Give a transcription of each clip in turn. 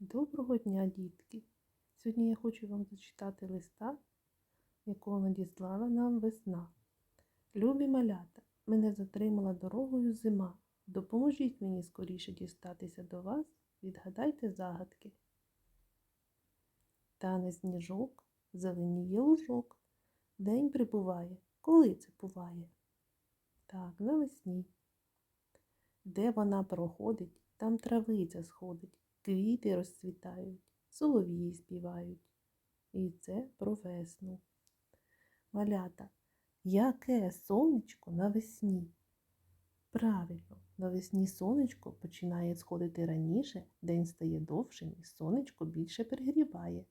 Доброго дня, дітки! Сьогодні я хочу вам зачитати листа, якого надіслала нам весна. Любі малята, мене затримала дорогою зима. Допоможіть мені скоріше дістатися до вас, відгадайте загадки. Тане сніжок, зеленіє лужок. День прибуває. Коли це буває? Так, навесні. Де вона проходить, там травиця сходить, квіти розцвітають, солов'ї співають. І це про весну. Малята, яке сонечко навесні? Правильно, навесні сонечко починає сходити раніше, день стає довшим і сонечко більше пригріває.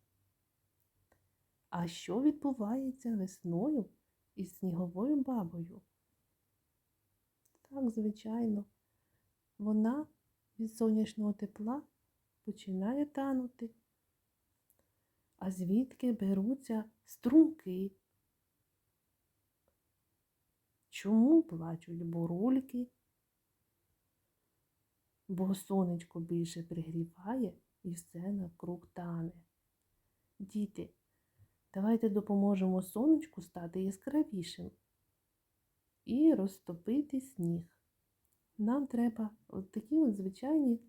А що відбувається весною із сніговою бабою? Так, звичайно, вона від сонячного тепла починає танути. А звідки беруться струмки? Чому плачуть бурульки? Бо сонечко більше пригріває і все навкруг тане. Діти, давайте допоможемо сонечку стати яскравішим і розтопити сніг. Нам треба от такі от звичайні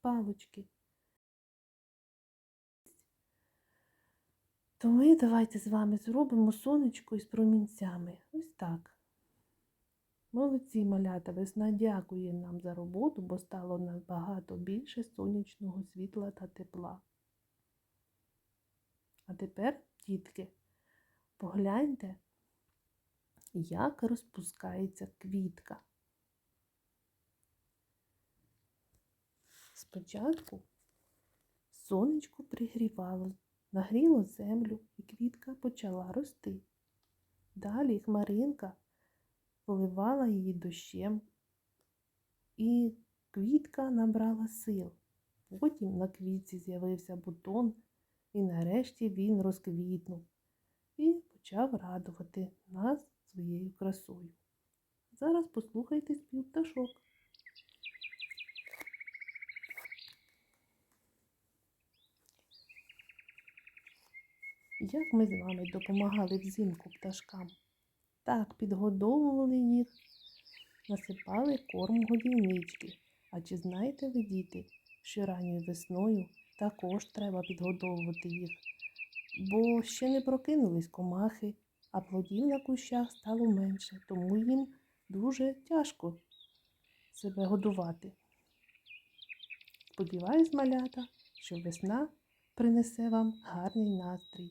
палочки. То ми давайте з вами зробимо сонечко із промінцями. Ось так. Молодці малята, весна дякує нам за роботу, бо стало набагато більше сонячного світла та тепла. А тепер, дітки, погляньте, як розпускається квітка. Спочатку сонечко пригрівало, нагріло землю, і квітка почала рости. Далі хмаринка поливала її дощем, і квітка набрала сил. Потім на квітці з'явився бутон, і нарешті він розквітнув і почав радувати нас своєю красою. Зараз послухайте спів пташок. Як ми з вами допомагали взимку пташкам? Так, підгодовували їх, насипали корм годівнички. А чи знаєте ви, діти, що ранньою весною також треба підгодовувати їх, бо ще не прокинулись комахи, а плодів на кущах стало менше, тому їм дуже тяжко себе годувати. Сподіваюсь, малята, що весна принесе вам гарний настрій.